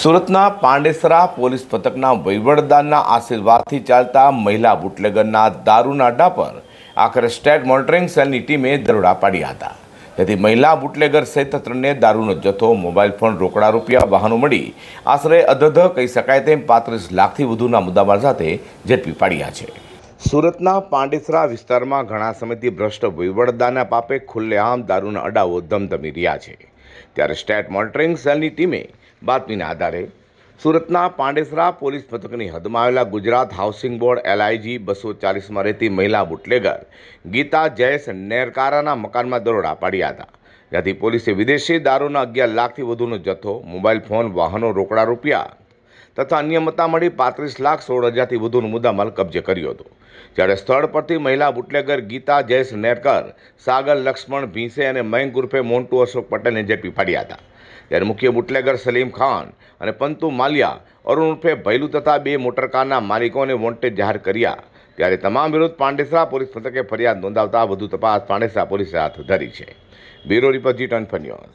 સુરતના પાંડેસરા પોલીસ પથકના વહીવટદારના આશીર્વાદથી ચાલતા મહિલા બુટલેગરના દારૂના અડ્ડા પર આખરે સ્ટેટ મોનિટરિંગ સેલની ટીમે દરોડા પાડ્યા હતા. તેથી મહિલા બુટલેગર સહિત ત્રણને દારૂનો જથ્થો, મોબાઈલ ફોન, રોકડા રૂપિયા, વાહનો મળી આશરે અધધ કહી શકાય તેમ પાંત્રીસ લાખથી વધુના મુદ્દામાલ સાથે ઝડપી પાડ્યા છે. સુરતના પાંડેસરા વિસ્તારમાં ઘણા સમયથી ભ્રષ્ટ વહીવટદારના પાપે ખુલ્લેઆમ દારૂના અડાઓ ધમધમી રહ્યા છે. ત્યારે સ્ટેટ મોનિટરિંગ સેલની ટીમે બાતમીના આધારે સુરતના પાંડેસરા પોલીસ મથકની હદમાં આવેલા ગુજરાત હાઉસિંગ બોર્ડ એલઆઈજી બસો ચાલીસમાં રહેતી મહિલા બુટલેગર ગીતા જયેશ નેરકારાના મકાનમાં દરોડા પાડ્યા હતા. જ્યાંથી પોલીસે વિદેશી દારૂના અગિયાર લાખથી વધુનો જથ્થો, મોબાઈલ ફોન, વાહનો, રોકડા રૂપિયા તથા અન્ય મતા મળી પાંત્રીસ લાખ સોળ હજારથી વધુનો મુદ્દામાલ કબજે કર્યો હતો. જ્યારે સ્થળ પરથી મહિલા બુટલેગર ગીતા, જયેશ નેરકર, સાગર, લક્ષ્મણ, ભીંસે અને મયંક ઉર્ફે મોન્ટુ અશોક પટેલને ઝડપી પાડ્યા હતા. ત્યારે મુખ્ય બુટલેગર સલીમ ખાન અને પંતુ માલિયા, અરુણ ઉર્ફે ભૈલુ તથા બે મોટરકારના માલિકોને વોન્ટેડ જાહેર કર્યા. ત્યારે તમામ વિરુદ્ધ પાંડેસરા પોલીસ મથકે ફરિયાદ નોંધાવતા વધુ તપાસ પાંડેસરા પોલીસે હાથ ધરી છે. બ્યુરો રિપોર્ટ જી ટન